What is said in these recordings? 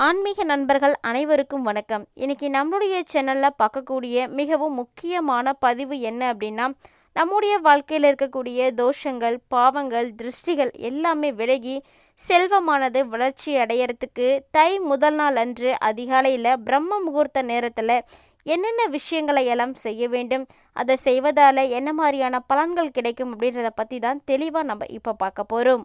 ஆன்மீக நண்பர்கள் அனைவருக்கும் வணக்கம். இன்னைக்கு நம்மளுடைய சேனலில் பார்க்கக்கூடிய மிகவும் முக்கியமான பதிவு என்ன அப்படின்னா நம்முடைய வாழ்க்கையில் இருக்கக்கூடிய தோஷங்கள் பாவங்கள் திருஷ்டிகள் எல்லாமே விலகி செல்வமானது வளர்ச்சி அடையறதுக்கு தை முதல் நாள் அன்று அதிகாலையில் பிரம்ம முகூர்த்த நேரத்தில் என்னென்ன விஷயங்களை எல்லாம் செய்ய வேண்டும் அதை செய்வதால் என்ன மாதிரியான பலன்கள் கிடைக்கும் அப்படின்றத பற்றி தான் தெளிவாக நம்ம இப்போ பார்க்க போகிறோம்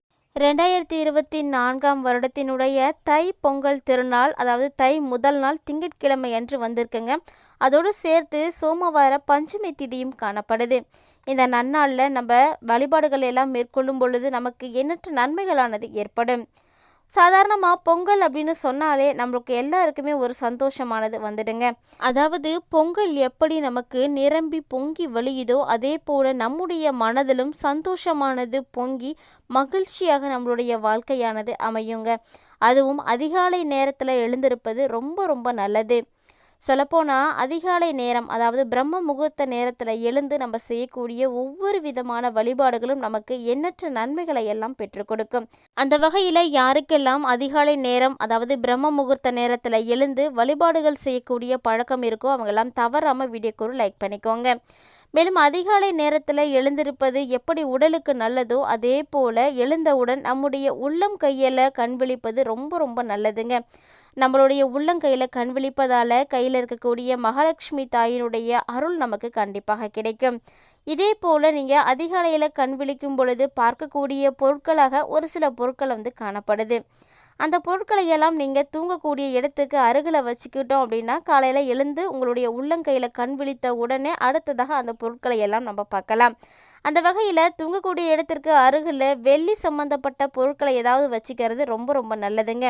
ரெண்டாயிரத்தி இருபத்தி நான்காம் வருடத்தினுடைய தை பொங்கல் திருநாள் அதாவது தை முதல் நாள் திங்கட்கிழமை அன்று வந்திருக்குங்க. அதோடு சேர்த்து சோமவார பஞ்சமி திதியும் காணப்படுது. இந்த நன்னாளில் நம்ம வழிபாடுகள் எல்லாம் மேற்கொள்ளும் பொழுது நமக்கு எண்ணற்ற நன்மைகளானது ஏற்படும். சாதாரணமாக பொங்கல் அப்படின்னு சொன்னாலே நம்மளுக்கு எல்லாருக்குமே ஒரு சந்தோஷமானது வந்துடுங்க. அதாவது பொங்கல் எப்படி நமக்கு நிரம்பி பொங்கி வழியுதோ அதே போல் நம்முடைய மனதிலும் சந்தோஷமானது பொங்கி மகிழ்ச்சியாக நம்மளுடைய வாழ்க்கையானது அமையுங்க. அதுவும் அதிகாலை நேரத்தில் எழுந்திருப்பது ரொம்ப ரொம்ப நல்லது. சொல்லப்போனால் அதிகாலை நேரம் அதாவது பிரம்ம முகூர்த்த நேரத்தில் எழுந்து நம்ம செய்யக்கூடிய ஒவ்வொரு விதமான வழிபாடுகளும் நமக்கு எண்ணற்ற நன்மைகளை எல்லாம் பெற்றுக் கொடுக்கும். அந்த வகையில் யாருக்கெல்லாம் அதிகாலை நேரம் அதாவது பிரம்ம முகூர்த்த நேரத்தில் எழுந்து வழிபாடுகள் செய்யக்கூடிய பழக்கம் இருக்கோ அவங்கெல்லாம் தவறாமல் வீடியோக்கு லைக் பண்ணிக்கோங்க. மேலும் அதிகாலை நேரத்தில் எழுந்திருப்பது எப்படி உடலுக்கு நல்லதோ அதே போல் எழுந்தவுடன் நம்முடைய உள்ளம் கையில் கண் விழிப்பது ரொம்ப ரொம்ப நல்லதுங்க. நம்மளுடைய உள்ளங்கையில் கண் விழிப்பதால் கையில் இருக்கக்கூடிய மகாலட்சுமி தாயினுடைய அருள் நமக்கு கண்டிப்பாக கிடைக்கும். இதே போல் நீங்கள் அதிகாலையில் கண் விழிக்கும் பொழுது பார்க்கக்கூடிய பொருட்களாக ஒரு சில பொருட்கள் வந்து காணப்படுது. அந்த பொருட்களை எல்லாம் நீங்கள் தூங்கக்கூடிய இடத்துக்கு அருகில் வச்சுக்கிட்டோம் அப்படின்னா காலையில் எழுந்து உங்களுடைய உள்ளங்கையில் கண் விழித்த உடனே அடுத்ததாக அந்த பொருட்களை எல்லாம் நம்ம பார்க்கலாம். அந்த வகையில் தூங்கக்கூடிய இடத்திற்கு அருகில் வெள்ளி சம்மந்தப்பட்ட பொருட்களை ஏதாவது வச்சுக்கிறது ரொம்ப ரொம்ப நல்லதுங்க.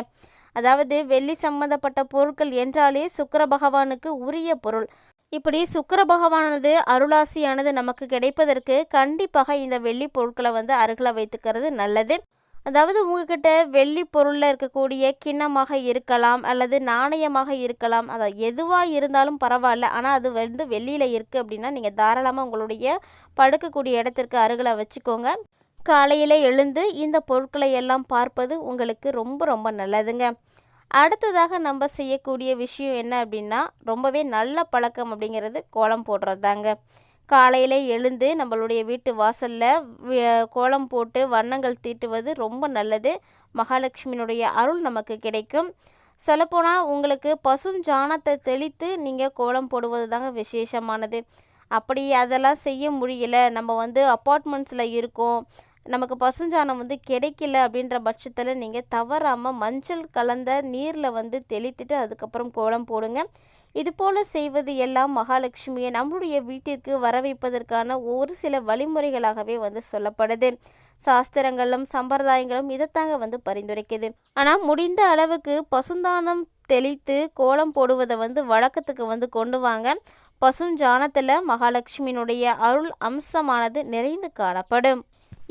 அதாவது வெள்ளி சம்பந்தப்பட்ட பொருட்கள் என்றாலே சுக்கர பகவானுக்கு உரிய பொருள். இப்படி சுக்கர பகவானது அருளாசியானது நமக்கு கிடைப்பதற்கு கண்டிப்பாக இந்த வெள்ளி பொருட்களை வந்து அருகில் வைத்துக்கிறது நல்லது. அதாவது உங்ககிட்ட வெள்ளி பொருளில் இருக்கக்கூடிய கிண்ணமாக இருக்கலாம் அல்லது நாணயமாக இருக்கலாம். அதை எதுவாக இருந்தாலும் பரவாயில்ல. ஆனால் அது வந்து வெள்ளியில் இருக்குது அப்படின்னா நீங்கள் தாராளமாக உங்களுடைய படுக்கக்கூடிய இடத்திற்கு அருகில் வச்சுக்கோங்க. காலையில் எழுந்து இந்த பொருட்களை எல்லாம் பார்ப்பது உங்களுக்கு ரொம்ப ரொம்ப நல்லதுங்க. அடுத்ததாக நம்ம செய்யக்கூடிய விஷயம் என்ன அப்படின்னா ரொம்பவே நல்ல பழக்கம் அப்படிங்கிறது கோலம் போடுறது தாங்க காலையில் எழுந்து நம்மளுடைய வீட்டு வாசலில் கோலம் போட்டு வண்ணங்கள் தீட்டுவது ரொம்ப நல்லது. மகாலட்சுமியினுடைய அருள் நமக்கு கிடைக்கும். சொல்லப்போனால் உங்களுக்கு பசும் ஜானத்தை தெளித்து நீங்கள் கோலம் போடுவது தாங்க விசேஷமானது. அப்படி அதெல்லாம் செய்ய முடியல. நம்ம வந்து அப்பார்ட்மெண்ட்ஸில் இருக்கோம். நமக்கு பசுஞ்சாணம் வந்து கிடைக்கல அப்படின்ற பட்சத்தில் நீங்கள் தவறாமல் மஞ்சள் கலந்த நீரில் வந்து தெளித்துட்டு அதுக்கப்புறம் கோலம் போடுங்க. இதுபோல செய்வது எல்லாம் மகாலட்சுமியை நம்முடைய வீட்டிற்கு வர வைப்பதற்கான ஒரு சில வழிமுறைகளாகவே வந்து சொல்லப்படுது. சாஸ்திரங்களும் சம்பிரதாயங்களும் இதைத்தாங்க வந்து பரிந்துரைக்குது. ஆனால் முடிந்த அளவுக்கு பசுந்தானம் தெளித்து கோலம் போடுவதை வந்து வழக்கத்துக்கு வந்து கொண்டு வாங்க. பசுஞ்சாணத்தில் மகாலட்சுமியினுடைய அருள் அம்சமானது நிறைந்து காணப்படும்.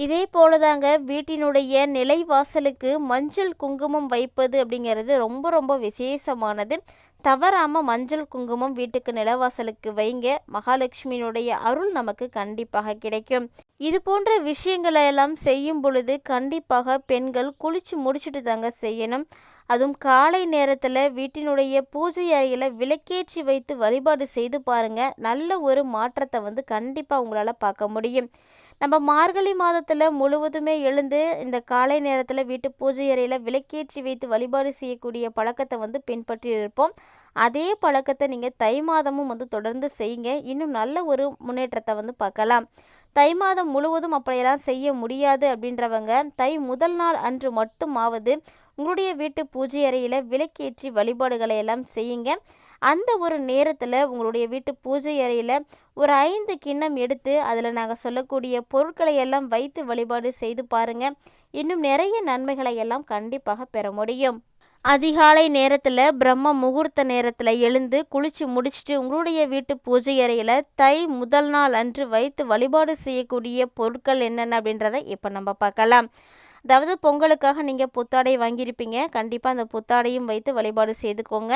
இதே போலதாங்க வீட்டினுடைய நிலைவாசலுக்கு மஞ்சள் குங்குமம் வைப்பது அப்படிங்கிறது ரொம்ப ரொம்ப விசேஷமானது. தவறாமல் மஞ்சள் குங்குமம் வீட்டுக்கு நிலவாசலுக்கு வைங்க. மகாலட்சுமியினுடைய அருள் நமக்கு கண்டிப்பாக கிடைக்கும். இது போன்ற விஷயங்களை எல்லாம் செய்யும் பொழுது கண்டிப்பாக பெண்கள் குளிச்சு முடிச்சுட்டு தாங்க செய்யணும். அதுவும் காலை நேரத்தில் வீட்டினுடைய பூஜை அறையில் விளக்கேற்றி வைத்து வழிபாடு செய்து பாருங்க. நல்ல ஒரு மாற்றத்தை வந்து கண்டிப்பாக உங்களால் பார்க்க முடியும். நம்ம மார்கழி மாதத்தில் முழுவதுமே எழுந்து இந்த காலை நேரத்தில் வீட்டு பூஜை அறையில் விளக்கேற்றி வைத்து வழிபாடு செய்யக்கூடிய பழக்கத்தை வந்து பின்பற்றி இருப்போம். அதே பழக்கத்தை நீங்கள் தை மாதமும் வந்து தொடர்ந்து செய்யுங்க. இன்னும் நல்ல ஒரு முன்னேற்றத்தை வந்து பார்க்கலாம். தை மாதம் முழுவதும் அப்படியெல்லாம் செய்ய முடியாது அப்படின்றவங்க தை முதல் நாள் அன்று மட்டுமாவது உங்களுடைய வீட்டு பூஜை அறையில் விளக்கேற்றி வழிபாடுகளை எல்லாம் செய்யுங்க. அந்த ஒரு நேரத்தில் உங்களுடைய வீட்டு பூஜை அறையில் ஒரு ஐந்து கிண்ணம் எடுத்து அதில் நாங்கள் சொல்லக்கூடிய பொருட்களை எல்லாம் வைத்து வழிபாடு செய்து பாருங்கள் இன்னும் நிறைய நன்மைகளை எல்லாம் கண்டிப்பாக பெற முடியும். அதிகாலை நேரத்தில் பிரம்ம முகூர்த்த நேரத்தில் எழுந்து குளிச்சு முடிச்சுட்டு உங்களுடைய வீட்டு பூஜை அறையில் தை முதல் நாள் அன்று வைத்து வழிபாடு செய்யக்கூடிய பொருட்கள் என்னென்ன அப்படின்றத இப்போ நம்ம பார்க்கலாம். அதாவது பொங்கலுக்காக நீங்கள் புத்தாடை வாங்கியிருப்பீங்க. கண்டிப்பாக அந்த புத்தாடையும் வைத்து வழிபாடு செய்துக்கோங்க.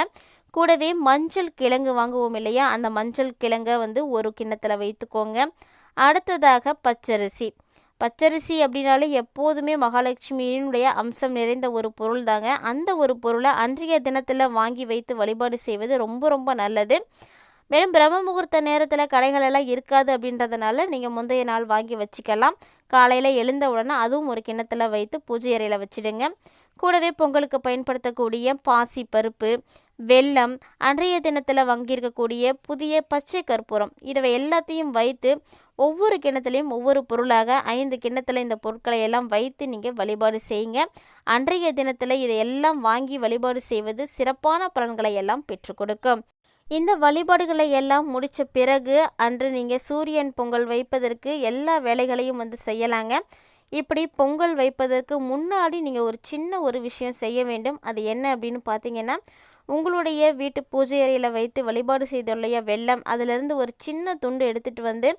கூடவே மஞ்சள் கிழங்கு வாங்குவோம் இல்லையா? அந்த மஞ்சள் கிழங்கை வந்து ஒரு கிண்ணத்தில் வைத்துக்கோங்க. அடுத்ததாக பச்சரிசி. பச்சரிசி அப்படின்னாலே எப்போதுமே மகாலட்சுமியினுடைய அம்சம் நிறைந்த ஒரு பொருள் தாங்க. அந்த ஒரு பொருளை அன்றைய தினத்தில் வாங்கி வைத்து வழிபாடு செய்வது ரொம்ப ரொம்ப நல்லது. மேலும் பிரம்ம முகூர்த்த நேரத்தில் கடைகளெல்லாம் இருக்காது அப்படின்றதுனால நீங்கள் முந்தைய நாள் வாங்கி வச்சுக்கலாம். காலையில் எழுந்த உடனே அதுவும் ஒரு கிண்ணத்தில் வைத்து பூஜை அறையில் வச்சிடுங்க. கூடவே பொங்கலுக்கு பயன்படுத்தக்கூடிய பாசி பருப்பு வெல்லம் அன்றைய தினத்தில் வங்கியிருக்கக்கூடிய புதிய பச்சை கற்பூரம் இதை எல்லாத்தையும் வைத்து ஒவ்வொரு கிணத்துலையும் ஒவ்வொரு பொருளாக ஐந்து கிண்ணத்தில் இந்த பொருட்களை எல்லாம் வைத்து நீங்கள் வழிபாடு செய்யுங்க. அன்றைய தினத்தில் இதையெல்லாம் வாங்கி வழிபாடு செய்வது சிறப்பான பலன்களை எல்லாம் பெற்றுக் கொடுக்கும். இந்த வழிபாடுகளை எல்லாம் முடித்த பிறகு அன்று நீங்கள் சூரியன் பொங்கல் வைப்பதற்கு எல்லா வேலைகளையும் வந்து செய்யலாங்க. இப்படி பொங்கல் வைப்பதற்கு முன்னாடி நீங்கள் ஒரு சின்ன ஒரு விஷயம் செய்ய வேண்டும். அது என்ன அப்படின்னு பார்த்தீங்கன்னா உங்களுடைய வீட்டு பூஜை அறையில் வைத்து வழிபாடு செய்துள்ள வெள்ளம் அதிலிருந்து ஒரு சின்ன துண்டு எடுத்துகிட்டு வந்து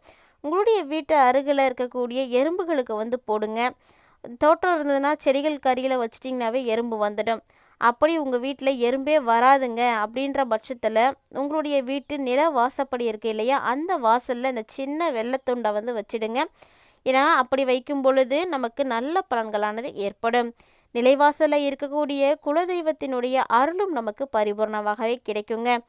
உங்களுடைய வீட்டு அருகில் இருக்கக்கூடிய எறும்புகளுக்கு வந்து போடுங்க. தோட்டம் இருந்ததுன்னா செடிகள் கறியில் வச்சிட்டிங்கனாவே எறும்பு வந்துடும். அப்படி உங்கள் வீட்டில் எறும்பே வராதுங்க அப்படின்ற பட்சத்தில் உங்களுடைய வீட்டு நில வாசப்படி இருக்கு இல்லையா? அந்த வாசலில் இந்த சின்ன வெள்ளத்துண்டை வந்து வச்சிடுங்க. ஏன்னா அப்படி வைக்கும் பொழுது நமக்கு நல்ல பலன்களானது ஏற்படும். நிலைவாசலில் இருக்கக்கூடிய குலதெய்வத்தினுடைய அருளும் நமக்கு பரிபூர்ணமாகவே கிடைக்குங்க.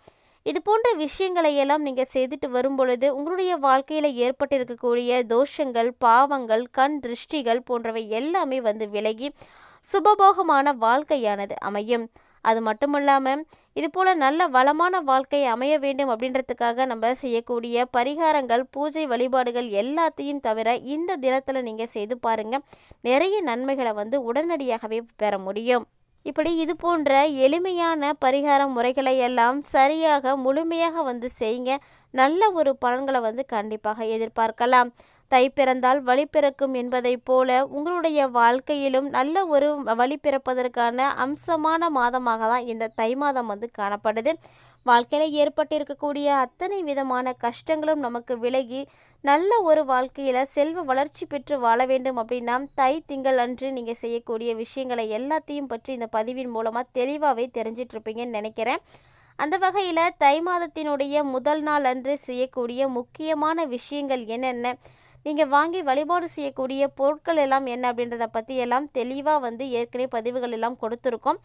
இது போன்ற விஷயங்களை எல்லாம் நீங்கள் செய்துட்டு வரும் பொழுது உங்களுடைய வாழ்க்கையில் ஏற்பட்டிருக்கக்கூடிய தோஷங்கள் பாவங்கள் கண் திருஷ்டிகள் போன்றவை எல்லாமே வந்து விலகி சுபபோகமான வாழ்க்கையானது அமையும். அது மட்டும் இல்லாமல் இது போல் நல்ல வளமான வாழ்க்கை அமைய வேண்டும் அப்படின்றதுக்காக நம்ம செய்யக்கூடிய பரிகாரங்கள் பூஜை வழிபாடுகள் எல்லாத்தையும் தவிர இந்த தினத்தில் நீங்கள் செய்து பாருங்கள் நிறைய நன்மைகளை வந்து உடனடியாகவே பெற முடியும். இப்படி இது போன்ற எளிமையான பரிகார முறைகளை எல்லாம் சரியாக முழுமையாக வந்து செய்யுங்க நல்ல ஒரு பலன்களை வந்து கண்டிப்பாக எதிர்பார்க்கலாம். தை பிறந்தால் வழி பிறக்கும் என்பதைப் போல உங்களுடைய வாழ்க்கையிலும் நல்ல ஒரு வழி பிறப்பதற்கான அம்சமான மாதமாக தான் இந்த தை மாதம் வந்து காணப்படுது. வாழ்க்கையில் ஏற்பட்டிருக்கக்கூடிய அத்தனை விதமான கஷ்டங்களும் நமக்கு விலகி நல்ல ஒரு வாழ்க்கையில் செல்வ வளர்ச்சி பெற்று வாழ வேண்டும் அப்படின்னா தை திங்கள் அன்று நீங்கள் செய்யக்கூடிய விஷயங்களை எல்லாத்தையும் பற்றி இந்த பதிவின் மூலமாக தெளிவாகவே தெரிஞ்சிட்ருப்பீங்கன்னு நினைக்கிறேன். அந்த வகையில் தை மாதத்தினுடைய முதல் நாள் அன்று செய்யக்கூடிய முக்கியமான விஷயங்கள் என்னென்ன? நீங்கள் வாங்கி வழிபாடு செய்யக்கூடிய பொருட்கள் எல்லாம் என்ன அப்படின்றத பற்றி எல்லாம் தெளிவாக வந்து ஏற்கனவே பதிவுகள் எல்லாம் கொடுத்துருக்கோம்.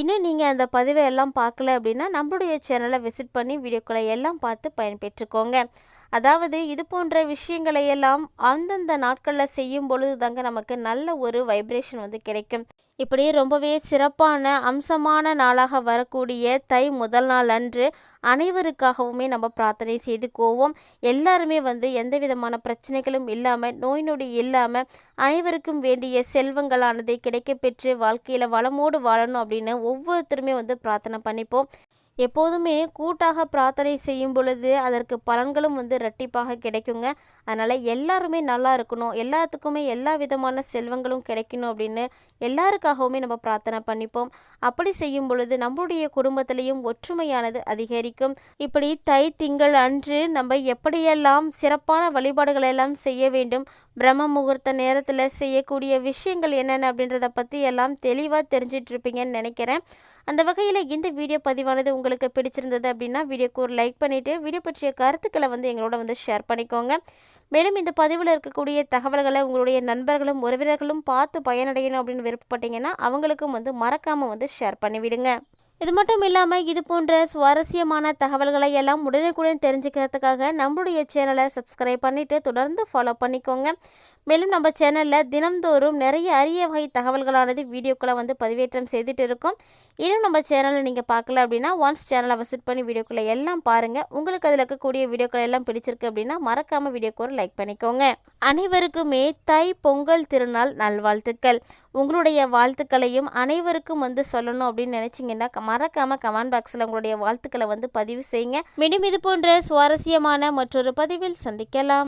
இன்னும் நீங்கள் அந்த பதிவை எல்லாம் பார்க்கல அப்படின்னா நம்மளுடைய சேனலை விசிட் பண்ணி வீடியோக்களை எல்லாம் பார்த்து பயன்பெற்றுக்கோங்க. அதாவது இது போன்ற விஷயங்களை எல்லாம் அந்தந்த நாட்களில் செய்யும் பொழுது தாங்க நமக்கு நல்ல ஒரு வைப்ரேஷன் வந்து கிடைக்கும். இப்படி ரொம்பவே சிறப்பான அம்சமான நாளாக வரக்கூடிய தை முதல் நாள் அன்று அனைவருக்காகவுமே நம்ம பிரார்த்தனை செய்துக்கோவோம் எல்லாருமே வந்து எந்த விதமான பிரச்சனைகளும் இல்லாமல் நோய் நொடி இல்லாமல் அனைவருக்கும் வேண்டிய செல்வங்களானது கிடைக்கப்பெற்று வாழ்க்கையில் வளமோடு வாழணும் அப்படின்னு ஒவ்வொருத்தருமே வந்து பிரார்த்தனை பண்ணிப்போம். எப்போதுமே கூட்டாக பிரார்த்தனை செய்யும் பொழுது அதற்கு பலன்களும் வந்து ரெட்டிப்பாக கிடைக்குங்க. அதனால் எல்லாருமே நல்லா இருக்கணும். எல்லாத்துக்குமே எல்லா விதமான செல்வங்களும் கிடைக்கணும் அப்படின்னு எல்லாருக்காகவுமே நம்ம பிரார்த்தனை பண்ணிப்போம். அப்படி செய்யும் பொழுது நம்மளுடைய குடும்பத்திலையும் ஒற்றுமையானது அதிகரிக்கும். இப்படி தை திங்கள் அன்று நம்ம எப்படியெல்லாம் சிறப்பான வழிபாடுகளெல்லாம் செய்ய வேண்டும் பிரம்ம முகூர்த்த நேரத்தில் செய்யக்கூடிய விஷயங்கள் என்னென்ன அப்படின்றத பற்றி எல்லாம் தெளிவாக தெரிஞ்சிட்டு இருப்பீங்கன்னு நினைக்கிறேன். அந்த வகையில் இந்த வீடியோ பதிவானது உங்களுக்கு பிடிச்சிருந்தது அப்படின்னா வீடியோக்கு ஒரு லைக் பண்ணிவிட்டு வீடியோ பற்றிய கருத்துக்களை வந்து எங்களோட வந்து ஷேர் பண்ணிக்கோங்க. மேலும் இந்த பதிவில் இருக்கக்கூடிய தகவல்களை உங்களுடைய நண்பர்களும் உறவினர்களும் பார்த்து பயனடையணும் அப்படின்னு விருப்பப்பட்டீங்கன்னா அவங்களுக்கும் வந்து மறக்காமல் வந்து ஷேர் பண்ணிவிடுங்க. இது மட்டும் இல்லாமல் இது போன்ற சுவாரஸ்யமான தகவல்களை எல்லாம் உடனுக்குடன் தெரிஞ்சுக்கிறதுக்காக நம்மளுடைய சேனலை சப்ஸ்கிரைப் பண்ணிவிட்டு தொடர்ந்து ஃபாலோ பண்ணிக்கோங்க. மேலும் நம்ம சேனலில் தினம்தோறும் நிறைய அரிய வகை தகவல்களானது வீடியோக்களை வந்து பதிவேற்றம் செய்துட்டு இருக்கோம். இன்னும் நம்ம சேனலை நீங்கள் பார்க்கல அப்படின்னா ஒன்ஸ் சேனலை விசிட் பண்ணி வீடியோக்களை எல்லாம் பாருங்கள் உங்களுக்கு அதில் இருக்கக்கூடிய வீடியோக்கள் எல்லாம் பிடிச்சிருக்கு அப்படின்னா மறக்காமல் வீடியோக்கு ஒரு லைக் பண்ணிக்கோங்க. அனைவருக்குமே தை பொங்கல் திருநாள் நல்வாழ்த்துக்கள். உங்களுடைய வாழ்த்துக்களையும் அனைவருக்கும் வந்து சொல்லணும் அப்படின்னு நினச்சிங்கன்னா மறக்காமல் கமெண்ட் பாக்ஸில் உங்களுடைய வாழ்த்துக்களை வந்து பதிவு செய்யுங்க. மீண்டும் இது போன்ற சுவாரஸ்யமான மற்றொரு பதிவில் சந்திக்கலாம்.